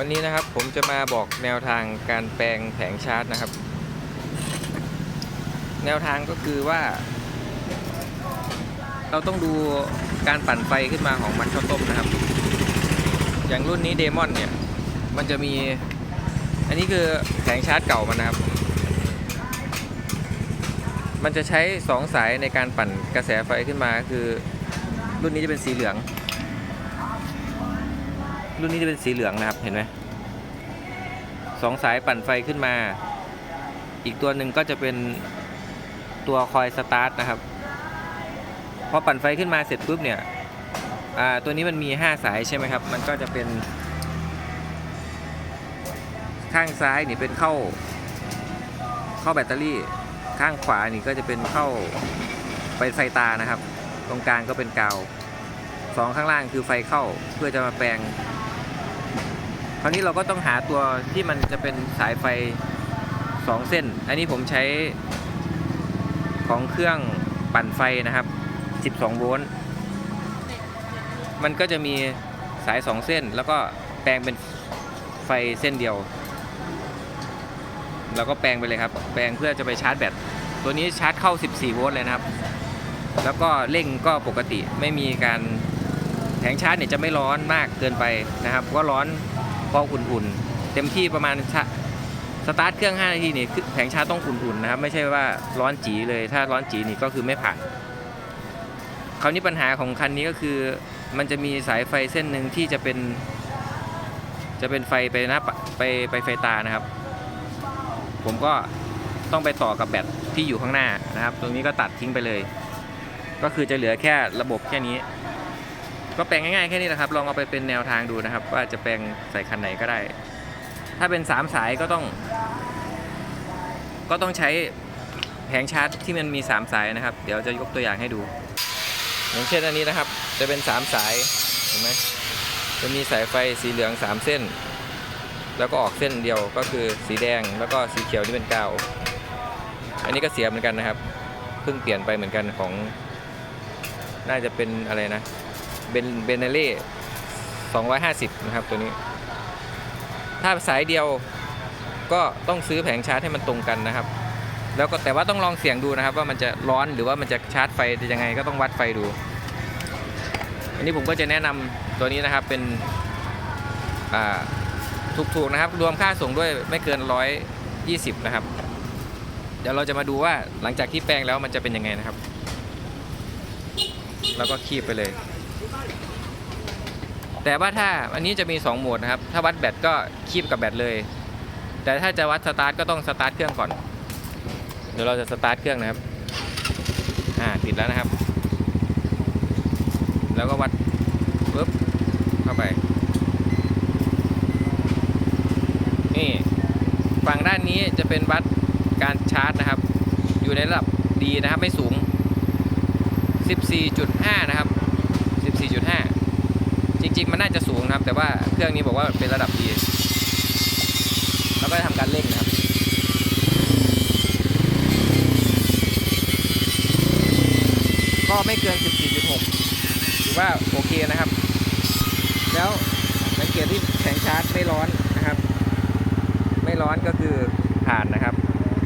วันนี้นะครับผมจะมาบอกแนวทางการแปลงแผงชาร์จนะครับ แนวทางก็คือว่า เราต้องดูการปั่นไฟขึ้นมาของมันข้าวต้มนะครับ อย่างรุ่นนี้เดมอนเนี่ย มันจะมี อันนี้คือแผงชาร์จเก่ามันนะครับ มันจะใช้ 2 สายในการปั่นกระแสไฟขึ้นมาคือรุ่นนี้จะเป็นสีเหลือง รุ่นนี้จะเป็นสีเหลืองนะครับ เห็นไหมสองสายปั่นไฟขึ้นมา อีกตัวหนึ่งก็จะเป็นตัวคอยสตาร์ทนะครับ พอปั่นไฟขึ้นมาเสร็จปุ๊บเนี่ยตัวนี้มันมี 5 สายใช่ไหมครับ มันก็จะเป็น ข้างซ้ายนี่เป็นเข้า เข้าแบตเตอรี่ ข้างขวานี่ก็จะเป็นเข้าไปไฟตานะครับ ตรงกลางก็เป็นกาวสองข้างล่างคือไฟเข้าเพื่อจะมาแปลง คราวนี้เราก็ต้องหาตัวที่มันจะเป็นสายไฟ 2 เส้น อันนี้ผมใช้ของเครื่องปั่นไฟนะครับ 12 โวลต์ มันก็จะมีสาย 2 เส้น แล้วก็แปลงเป็นไฟเส้นเดียวเราก็แปลงไปเลยครับ แปลงเพื่อจะไปชาร์จแบต ตัวนี้ชาร์จเข้า 14 โวลต์เลยนะครับ แล้วก็เร่งก็ปกติไม่มีการแผงชาร์จเนี่ยจะไม่ร้อนมากเกินไปนะครับ ก็ร้อน พออุ่นๆ เต็มที่ประมาณสตาร์ทเครื่อง 5 นาทีนี่คือแผงชาร์จต้องอุ่นๆนะครับไม่ใช่ว่าร้อนจีเลย ถ้าร้อนจีนี่ก็คือไม่ผ่านคราวนี้ปัญหาของคันนี้ก็คือ มันจะมีสายไฟเส้นหนึ่งที่จะเป็น จะเป็นไฟไปนะไปไปไฟตานะครับ ผมก็ต้องไปต่อกับแบตที่อยู่ข้างหน้านะครับ ตรงนี้ก็ตัดทิ้งไปเลย ก็คือจะเหลือแค่ระบบแค่นี้ ก็แปลงง่ายๆแค่นี้นะครับ ลองเอาไปเป็นแนวทางดูนะครับ ว่าจะแปลงใส่คันไหนก็ได้ ถ้าเป็น3สายก็ต้อง ก็ต้องใช้แผงชาร์จที่มันมี3สายนะครับ เดี๋ยวจะยกตัวอย่างให้ดู อย่างเช่นอันนี้นะครับ จะเป็น3สายเห็นไหมจะมีสายไฟสีเหลือง3เส้น แล้วก็ออกเส้นเดียวก็คือสีแดงแล้วก็สีเขียวที่เป็นกาวอันนี้ก็เสียเหมือนกันนะครับเพิ่งเปลี่ยนไปเหมือนกันของ น่าจะเป็นอะไรนะ เบนเบนเนเล่250 นะครับตัวนี้ ถ้าสายเดียวก็ต้องซื้อแผงชาร์จให้มันตรงกันนะครับ แล้วก็แต่ว่าต้องลองเสี่ยงดูนะครับ ว่ามันจะร้อนหรือว่ามันจะชาร์จไฟยังไงก็ต้องวัดไฟดู อันนี้ผมก็จะแนะนำตัวนี้นะครับเป็นถูกๆนะครับ รวมค่าส่งด้วยไม่เกิน 120 นะครับ เดี๋ยวเราจะมาดูว่าหลังจากที่แปลงแล้วมันจะเป็นยังไงนะครับ แล้วก็คีบไปเลย แต่ว่าถ้าอันนี้จะมี 2 โหมดนะครับ ถ้าวัดแบตก็คีบกับแบตเลย แต่ถ้าจะวัดสตาร์ทก็ต้องสตาร์ทเครื่องก่อน เดี๋ยวเราจะสตาร์ทเครื่องนะครับ อ่าติดแล้วนะครับ แล้วก็วัดปุ๊บเข้าไป นี่ฝั่งด้านนี้จะเป็นวัดการชาร์จนะครับ อยู่ในระดับดีนะครับไม่สูง 14.5 นะครับ 14.5 จริง ๆ มันน่าจะสูงนะครับ แต่ว่าเครื่องนี้บอกว่าเป็นระดับดีแล้วก็ทำการเร่งนะครับก็ไม่เกิน 14.6 ถือว่าโอเคนะครับ แล้วสังเกตที่แผงชาร์จไม่ร้อนนะครับ ไม่ร้อนก็คือผ่านนะครับ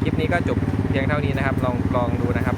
คลิปนี้ก็จบเพียงเท่านี้นะครับ ลองลองดูนะครับ